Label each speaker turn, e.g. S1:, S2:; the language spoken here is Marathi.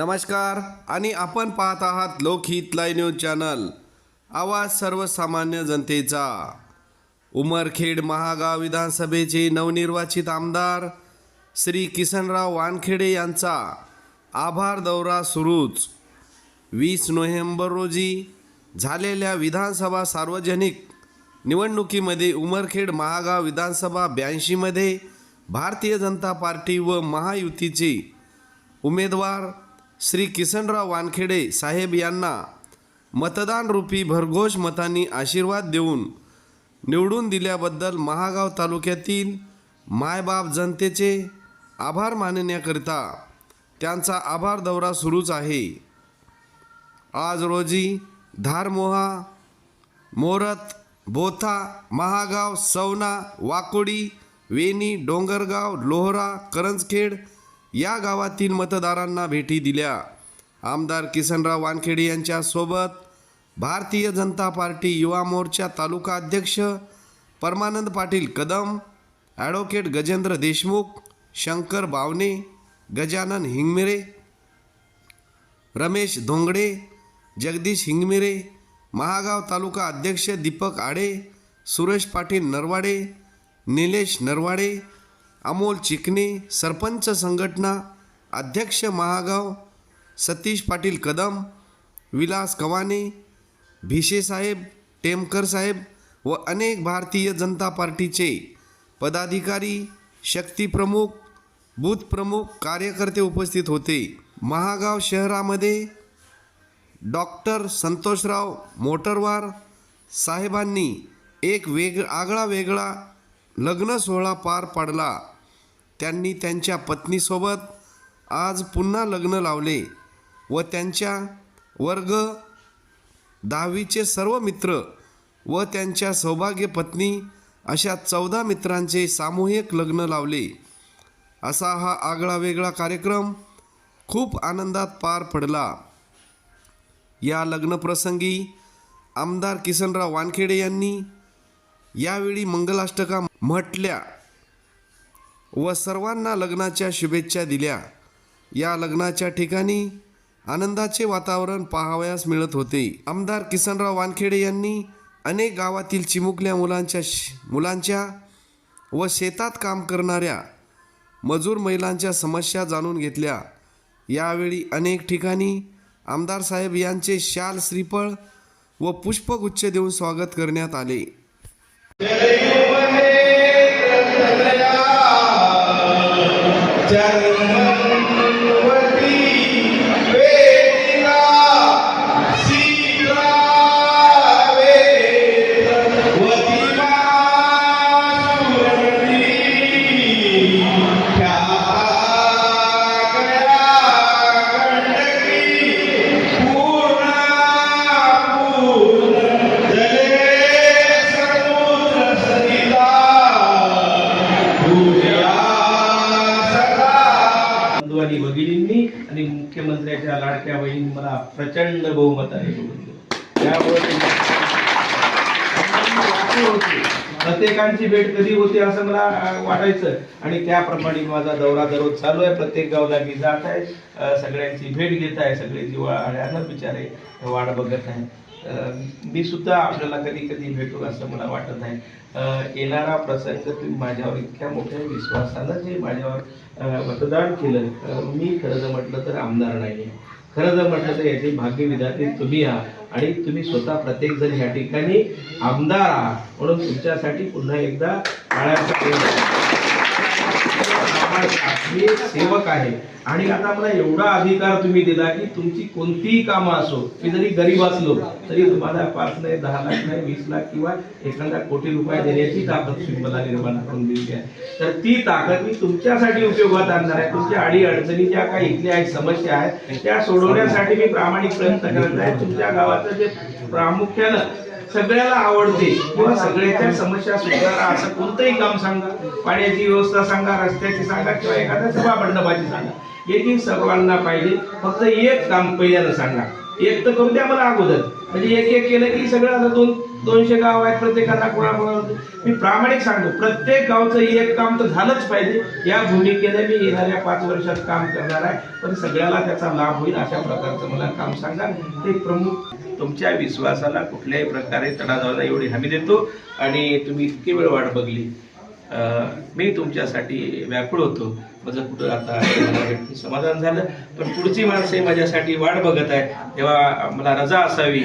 S1: नमस्कार आणि आपण पाहत आहात लोकहित लाईव्ह न्यूज चॅनल. आवाज सर्वसामान्य जनतेचा. उमरखेड महागाव विधानसभेचे नवनिर्वाचित आमदार श्री किसनराव वानखेडे यांचा आभार दौरा सुरूच. वीस नोव्हेंबर रोजी झालेल्या विधानसभा सार्वजनिक निवडणुकीमध्ये उमरखेड महागाव विधानसभा ब्याऐंशीमध्ये भारतीय जनता पार्टी व महायुतीचे उमेदवार श्री किसनराव वानखेडे साहेब यांना मतदान रूपी भरघोष मतांनी आशीर्वाद देऊन निवडून दिल्याबद्दल महागाव तालुक्यातील मायबाप जनतेचे आभार मानण्याकरिता त्यांचा आभार दौरा सुरूच आहे. आज रोजी धारमोहा मोरत बोथा महागाव सवना वाकोडी वेणी डोंगरगाव लोहरा करंजखेड या गावातील मतदारांना भेटी दिल्या. आमदार किसनराव वानखेडे यांच्यासोबत भारतीय जनता पार्टी युवा मोर्चा तालुका अध्यक्ष परमानंद पाटील कदम ॲडव्होकेट गजेंद्र देशमुख शंकर बावने गजानन हिंगमिरे रमेश धोंगडे जगदीश हिंगमिरे महागाव तालुका अध्यक्ष दीपक आडे सुरेश पाटील नरवाडे निलेश नरवाडे अमोल चिकणे सरपंच संघटना अध्यक्ष महागाव सतीश पाटील कदम विलास कवाने भिशे साहेब टेमकर साहेब व अनेक भारतीय जनता पार्टीचे पदाधिकारी शक्तीप्रमुख बूथ प्रमुख कार्यकर्ते उपस्थित होते. महागाव शहरामध्ये डॉक्टर संतोषराव मोटरवार साहेबांनी एक वेग आगळा वेगळा लग्न सोहळा पार पाडला. त्यांनी त्यांच्या पत्नीसोबत आज पुन्हा लग्न लावले व त्यांच्या वर्ग दहावीचे सर्व मित्र व त्यांच्या सौभाग्य पत्नी अशा चौदा मित्रांचे सामूहिक लग्न लावले. असा हा आगळा वेगळा कार्यक्रम खूप आनंदात पार पडला. या लग्नप्रसंगी आमदार किसनराव वानखेडे यांनी यावेळी मंगलाष्टका म्हटल्या. व सर्वांना लग्नाच्या शुभेच्छा दिल्या. या लग्नाच्या ठिकाणी आनंदाचे वातावरण पाहावयास मिळत होते. आमदार किसनराव वानखेडे यांनी अनेक गावातील चिमुकल्या मुलांच्या श- मुलांच्या व शेतात काम करणाऱ्या मजूर महिलांच्या समस्या जाणून घेतल्या. यावेळी अनेक ठिकाणी आमदार साहेब यांचे शाल श्रीफळ व पुष्पगुच्छ देऊन स्वागत करण्यात आले.
S2: Tchau.
S3: बंधू आणि भगिनींनी आणि मुख्यमंत्र्याच्या लाडक्या बहिणी मला प्रचंड बहुमताने आहे त्यामुळे प्रत्येकांची भेट कधी होते असं मला वाटायचं. आणि त्याप्रमाणे माझा दौरा दररोज चालू आहे. प्रत्येक गावला मी जात आहे. सगळ्यांची भेट घेत आहे. सगळे जिव्हाळ्यानं बिचारे वाट बघत आहे. मी सुद्धा आपल्याला कधी कधी भेटू असं मला वाटत आहे. येणारा प्रसंग तुम्ही माझ्यावर इतक्या मोठ्या विश्वासानं जे माझ्यावर मतदान केलं मी खरं जर म्हटलं तर आमदार नाही आहे खरं जर म्हटलं तर याचे भाग्य विद्यार्थी तुम्ही आहात आणि तुम्ही स्वतः प्रत्येक जण या ठिकाणी आमदार आहात. म्हणून तुमच्यासाठी पुन्हा एकदा टाळ्यांचा सेवक आहे. आणि आता मला एवढा अधिकार तुम्ही दिला की तुमची कोणतीही कामं असो मी जरी गरीब असलो तरी तुम्हाला पाच नाही दहा लाख नाही वीस लाख किंवा एखादा कोटी रुपये देण्याची ताकद मला निर्माण करून दिली आहे. तर ती ताकद मी तुमच्यासाठी उपयोगात आणणार आहे. तुमच्या अडी अडचणी ज्या काही इथल्या आहेत समस्या आहेत त्या सोडवण्यासाठी मी प्रामाणिक प्रयत्न करत आहे. तुमच्या गावाचं जे प्रामुख्यानं सगळ्याला आवडते. किंवा सगळ्याच्या समस्या सुधारा असं कोणतंही काम सांगा. पाण्याची व्यवस्था सांगा रस्त्याची सांगा किंवा एखाद्या सभा मंडपाची सांगा एकही सर्वांना पाहिजे. फक्त एक काम पहिल्यानं सांगा. एक तर करून द्या मला अगोदर. म्हणजे एक एक केलं की सगळं आता दोन दोनशे गाव आहेत प्रत्येकाला कोणाकोणाला. मी प्रामाणिक सांगतो. प्रत्येक गावचं एक काम तर झालंच पाहिजे. या भूमिकेने मी येणाऱ्या पाच वर्षात काम करणार आहे. पण सगळ्याला त्याचा लाभ होईल अशा प्रकारचं मला काम सांगा. ते प्रमुख तुमच्या विश्वासाला कुठल्याही प्रकारे तडा जायला एवढी हमी देतो. आणि तुम्ही इतकी वेळ वाट बघली. मी तुमच्यासाठी व्याकुळ होतो. माझं कुठं आता समाधान झालं. पण पुढची माणसं माझ्यासाठी वाट बघत आहे तेव्हा मला रजा असावी.